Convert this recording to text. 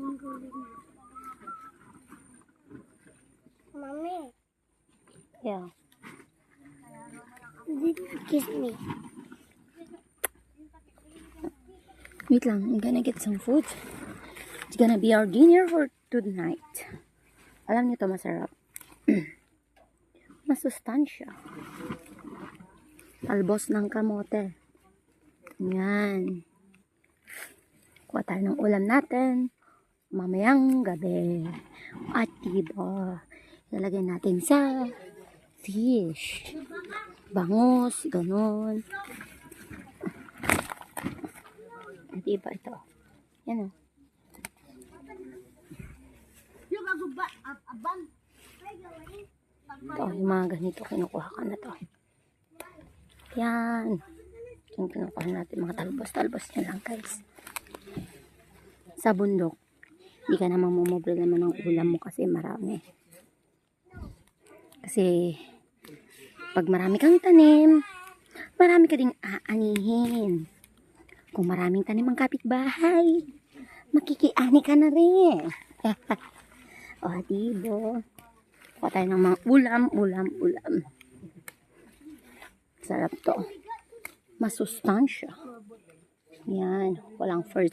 Mommy, Yeah. kiss me. Wait lang, I'm gonna get some food. It's gonna be our dinner for tonight. Alam niyo to masarap. Masustansya. Talbos ng kamote. Yan. Kuha tayo ng ulam natin. Mamayang gabi. At diba, ilalagay natin sa fish. Bangus, ganon. At diba ito? Yan o. Ito, yung mga ganito, kinukuha ka na to. Yan. Yung kinukuha natin, mga talbos-talbos nyo lang, guys. Sa bundok, hindi ka naman mumubre naman ng ulam mo kasi marami. Kasi, pag marami kang tanim, marami ka ding aanihin. Kung maraming tanim ang kapitbahay, makikiani ka na rin. o, dibo. Kuha tayo ng mga ulam, ulam, ulam. Sarap to. Masustansya. Yan. Walang first